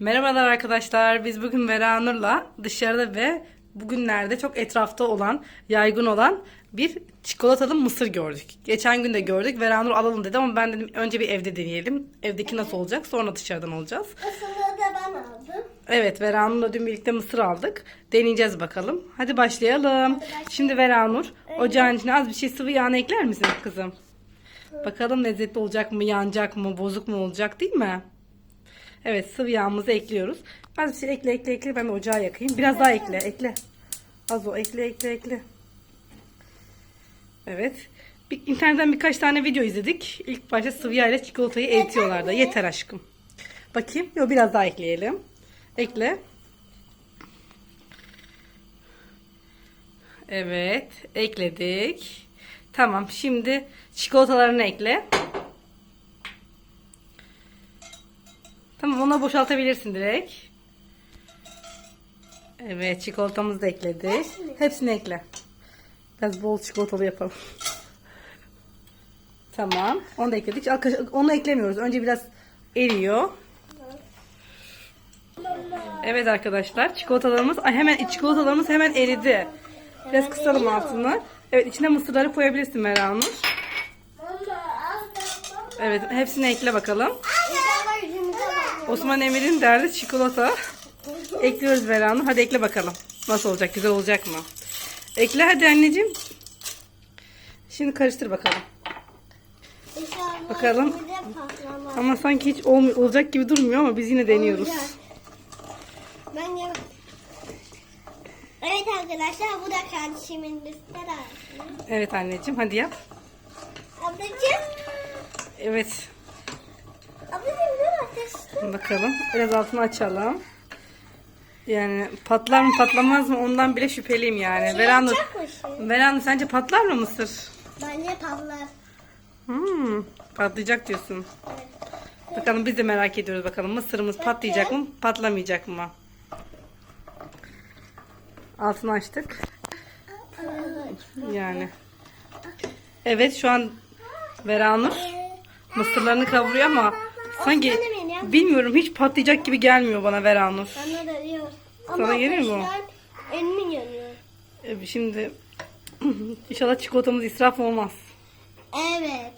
Merhabalar arkadaşlar. Biz bugün Vera Nur'la dışarıda ve bugünlerde çok etrafta olan, yaygın olan bir çikolatalı mısır gördük. Geçen gün de gördük. Vera Nur alalım dedi ama ben dedim önce bir evde deneyelim. Evdeki nasıl olacak sonra dışarıdan alacağız. Aslında da ben aldım. Evet Vera Nur'la dün birlikte mısır aldık. Deneyeceğiz bakalım. Hadi başlayalım. Şimdi Vera Nur ocağın içine az bir şey sıvı yağını ekler misin kızım? Bakalım lezzetli olacak mı, yanacak mı, bozuk mu olacak değil mi? Evet sıvı yağımızı ekliyoruz. Az bir şey ekle ekle ekle ben ocağı yakayım. Biraz daha ekle ekle. Az o ekle ekle ekle. Evet. Bir, internetten birkaç tane video izledik. İlk başta sıvı yağ ile çikolatayı eritiyorlardı. Yeter aşkım. Bakayım. Yok biraz daha ekleyelim. Ekle. Evet. Ekledik. Tamam. Şimdi çikolatalarını ekle. Tamam ona boşaltabilirsin direkt. Evet çikolatamızı da ekledik. Hepsini ekle. Biraz bol çikolatalı yapalım. tamam. Onu da ekledik. Onu eklemiyoruz. Önce biraz eriyor. Evet arkadaşlar çikolatalarımız ay hemen çikolatalarımız hemen eridi. Biraz kısalım altını. Evet içine mısırları koyabilirsin Meral Nur. Evet hepsini ekle bakalım. Osman Emir'in derdi çikolata. Ekliyoruz Meral Nur. Hadi ekle bakalım. Nasıl olacak? Güzel olacak mı? Ekle hadi anneciğim. Şimdi karıştır bakalım. Bakalım. Ama sanki hiç olmuyor, olacak gibi durmuyor ama biz yine deniyoruz. Olacak. Ben. Evet arkadaşlar bu da kardeşimin liste Evet anneciğim hadi yap. Ablacığım. Evet. Bakalım. Biraz altını açalım. Yani patlar mı patlamaz mı ondan bile şüpheliyim yani. Veranur, Yapacakmışım. Veranur sence patlar mı mısır? Bence patlar. Hmm, patlayacak diyorsun. Bakalım biz de merak ediyoruz bakalım mısırımız patlayacak mı patlamayacak mı? Altını açtık. Yani. Evet şu an Veranur mısırlarını kavuruyor ama sanki bilmiyorum hiç patlayacak gibi gelmiyor bana Veranur. Bana da diyor. Sana geliyor mu? arkadaşlar, Elimin yanıyor. E, Şimdi inşallah çikolatamız israf olmaz. Evet.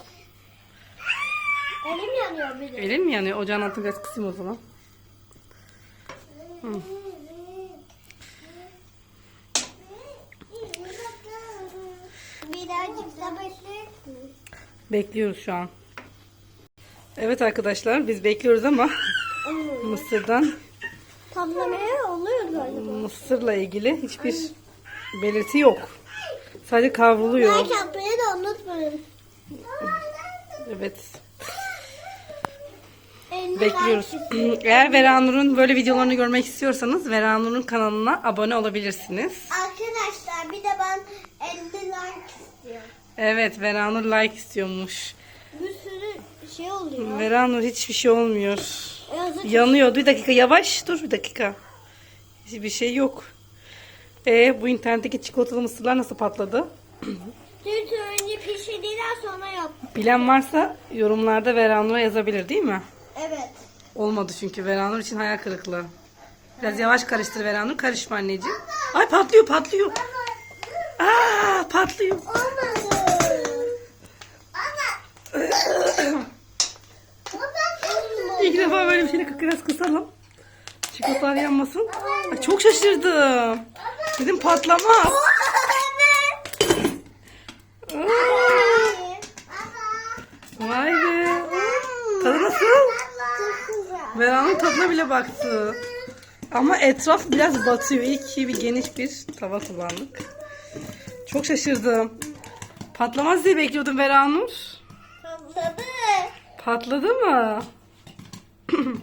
Elim yanıyor bir de. Elin mi yanıyor? Ocağın altını biraz kısayım o zaman. Birazcık da bekleyin. Bekliyoruz şu an. Evet arkadaşlar biz bekliyoruz ama mısırdan Patlamaya oluyor galiba. mısırla ilgili hiçbir belirti yok. Sadece kavruluyor. Like yapmayı da unutmayın. Evet Eline bekliyoruz. like Eğer Veranur'un böyle videolarını görmek istiyorsanız Veranur'un kanalına abone olabilirsiniz. Arkadaşlar bir de ben 50 like istiyorum. Evet Veranur like istiyormuş. Şey oluyor. Veranur hiçbir şey olmuyor. Yazık. Yanıyor. Bir dakika yavaş dur bir dakika. Hiçbir şey yok. E bu internetteki çikolatalı mısırlar nasıl patladı? Süt önce pişirdikten sonra yap. Bilen varsa yorumlarda Veranur'a yazabilir değil mi? Evet. Olmadı çünkü Veranur için hayal kırıklığı. Biraz yavaş karıştır Veranur. Karışma anneciğim. Ay patlıyor patlıyor. Aa patlıyor. Olmadı. İlk defa böyle bir şeyle biraz kısalım. Çikolatalar yanmasın. Ay, çok şaşırdım. Dedim patlamaz. Vay be. Tadı nasıl? Veranın tadına bile baktı. Ama etraf biraz batıyor. İyi ki bir geniş bir tava kullandık. Çok şaşırdım. Patlamaz diye bekliyordum Veranur. Patladı. Patladı mı?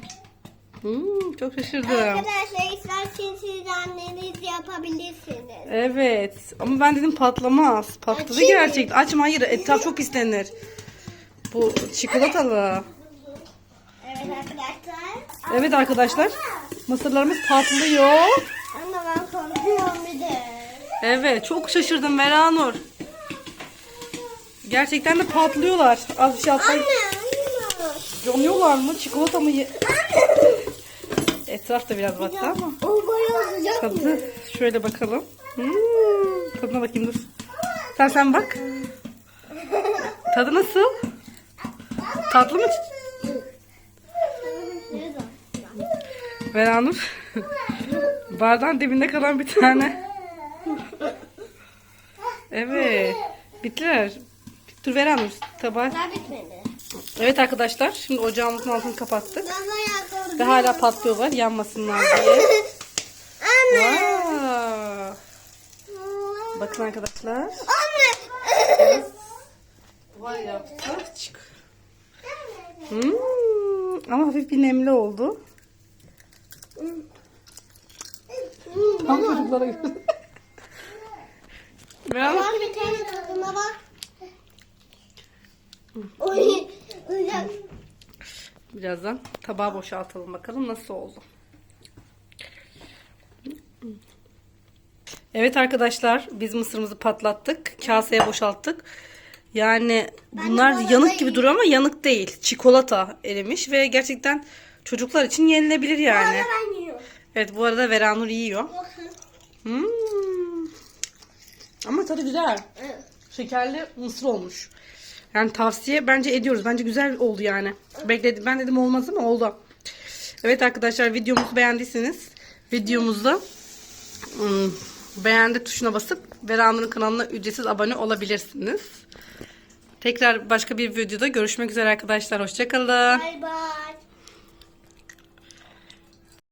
Hmm, çok şaşırdım. Arkadaşlar isterseniz siz anneniz yapabilirsiniz. Evet. Ama ben dedim patlamaz. Patladı Açayım. gerçekten. Açma hayır. Etraf çok pislenir. Bu çikolatalı. Evet arkadaşlar. Evet arkadaşlar. Mısırlarımız patlıyor. Anne ben korkuyorum bir de. Evet. Çok şaşırdım Meranur. Gerçekten de patlıyorlar. Az bir şey atlayıp Anne. Yanıyorlar mı? Çikolata mı? ye- Etraf da biraz battı ama. Tadı şöyle bakalım. Hmm, tadına bakayım dur. Sen sen bak. Tadı nasıl? Tatlı mı? Veranur. Bardağın dibinde kalan bir tane. Evet. Bittiler. Dur Veranur tabağı. Daha bitmedi. Evet arkadaşlar şimdi ocağımızın altını kapattık. Ben Ve hala patlıyorlar yanmasınlar diye. Anne. Aa, bakın arkadaşlar. Anne. Vay yaptık. Çık. Hmm, ama hafif bir nemli oldu. Tam çocuklara göre. Var bir tane tadına bak. Oy. Birazdan tabağı boşaltalım bakalım nasıl oldu. Evet arkadaşlar biz mısırımızı patlattık. Kaseye boşalttık. Yani bunlar yanık gibi duruyor ama yanık değil. Çikolata erimiş ve gerçekten çocuklar için yenilebilir yani. Evet bu arada Veranur yiyor. Hmm. Ama tadı güzel. Şekerli mısır olmuş. Yani tavsiye bence ediyoruz. Bence güzel oldu yani. Bekledim. Ben dedim olmaz ama oldu. Evet arkadaşlar videomuzu beğendiyseniz videomuzda ım, beğendi tuşuna basıp Veranur'un kanalına ücretsiz abone olabilirsiniz. Tekrar başka bir videoda görüşmek üzere arkadaşlar. Hoşçakalın. Bye bye.